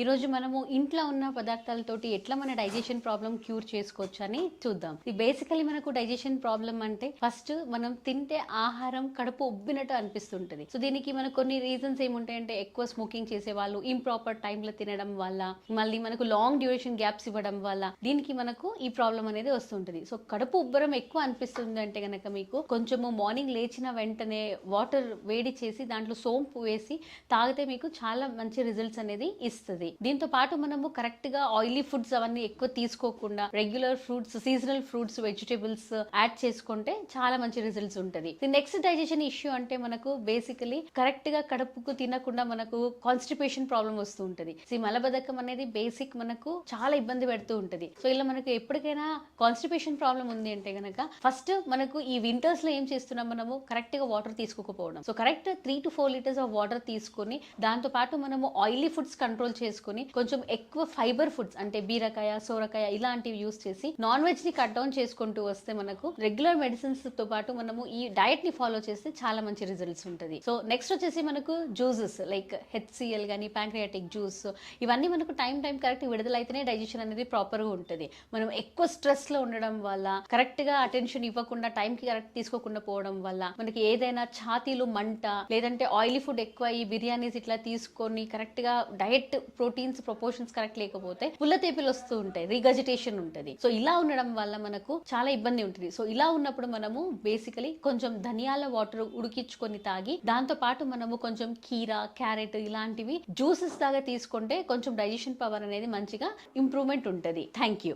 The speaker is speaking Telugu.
ఈరోజు మనము ఇంట్లో ఉన్న పదార్థాలతోటి ఎట్లా మన డైజెషన్ ప్రాబ్లం క్యూర్ చేసుకోవచ్చు అని చూద్దాం. ఇది బేసికలీ మనకు డైజెషన్ ప్రాబ్లం అంటే ఫస్ట్ మనం తింటే ఆహారం కడుపు ఉబ్బినట్టు అనిపిస్తుంటది. సో దీనికి మనకు కొన్ని రీజన్స్ ఏముంటాయంటే ఎక్కువ స్మోకింగ్ చేసే వాళ్ళు ఇంప్రాపర్ టైంలో తినడం వల్ల మళ్ళీ మనకు లాంగ్ డ్యూరేషన్ గ్యాప్స్ ఇవ్వడం వల్ల దీనికి మనకు ఈ ప్రాబ్లం అనేది వస్తుంటది. సో కడుపు ఉబ్బరం ఎక్కువ అనిపిస్తుంది అంటే గనక మీకు కొంచెము మార్నింగ్ లేచిన వెంటనే వాటర్ వేడి చేసి దాంట్లో సోంపు వేసి తాగితే మీకు చాలా మంచి రిజల్ట్స్ అనేది ఇస్తుంది. దీంతో పాటు మనము కరెక్ట్గా ఆయిలీ ఫుడ్స్ అవన్నీ ఎక్కువ తీసుకోకుండా regular fruits seasonal fruits vegetables add చేసుకుంటే చాలా మంచి రిజల్ట్స్ ఉంటుంది. నెక్స్ట్ డైజెషన్ ఇష్యూ అంటే మనకు బేసికలీ కరెక్ట్గా కడుపుకు తినకుండా మనకు కాన్స్టిపేషన్ ప్రాబ్లం వస్తూ ఉంటుంది. సో ఈ మలబద్ధకం అనేది బేసిక్ మనకు చాలా ఇబ్బంది పెడుతూ ఉంటుంది. సో ఇలా మనకు ఎప్పటికైనా కాన్స్టిపేషన్ ప్రాబ్లం ఉంది అంటే గనక ఫస్ట్ మనకు ఈ వింటర్స్లో ఏం చేస్తున్నాం మనము? కరెక్ట్గా వాటర్ తీసుకోకపోవడం. So correct three to four litres of water తీసుకొని దాంతో పాటు మనము ఆయిలీ ఫుడ్స్ కంట్రోల్ చేసుకుని కొంచెం ఎక్కువ ఫైబర్ ఫుడ్స్ అంటే బీరకాయ సోరకాయ ఇలాంటివి యూస్ చేసి నాన్ వెజ్ని కట్ డౌన్ చేసుకుంటూ వస్తే మనకు రెగ్యులర్ మెడిసిన్స్తో పాటు మనము ఈ డయట్ని ఫాలో చేస్తే చాలా మంచి రిజల్ట్స్ ఉంటుంది. సో నెక్స్ట్ వచ్చేసి మనకు జ్యూసెస్ లైక్ హెచ్సిఎల్ కానీ ప్యాంక్రియాటిక్ జ్యూస్ ఇవన్నీ మనకు టైం టైం కరెక్ట్ విడుదలైతేనే డైజెషన్ అనేది ప్రాపర్గా ఉంటుంది. మనం ఎక్కువ స్ట్రెస్లో ఉండడం వల్ల కరెక్ట్గా అటెన్షన్ ఇవ్వకుండా టైం కి కరెక్ట్ తీసుకోకుండా పోవడం వల్ల మనకి ఏదైనా ఛాతీలు మంట లేదంటే ఆయిలీ ఫుడ్ ఎక్కువ ఈ బిర్యానీస్ ఇట్లా తీసుకొని కరెక్ట్గా డైట్ ప్రోటీన్స్ ప్రపోర్షన్స్ కరెక్ట్ లేకపోతే పుల్ల తేపులు వస్తూ ఉంటాయి రిగజిటేషన్ ఉంటుంది. సో ఇలా ఉండడం వల్ల మనకు చాలా ఇబ్బంది ఉంటుంది. సో ఇలా ఉన్నప్పుడు మనము బేసికలీ కొంచెం ధనియాల వాటర్ ఉడికించుకొని తాగి దాంతో పాటు మనము కొంచెం కీరా క్యారెట్ ఇలాంటివి జ్యూసెస్ దాకా తీసుకుంటే కొంచెం డైజెషన్ పవర్ అనేది మంచిగా ఇంప్రూవ్మెంట్ ఉంటుంది. Thank you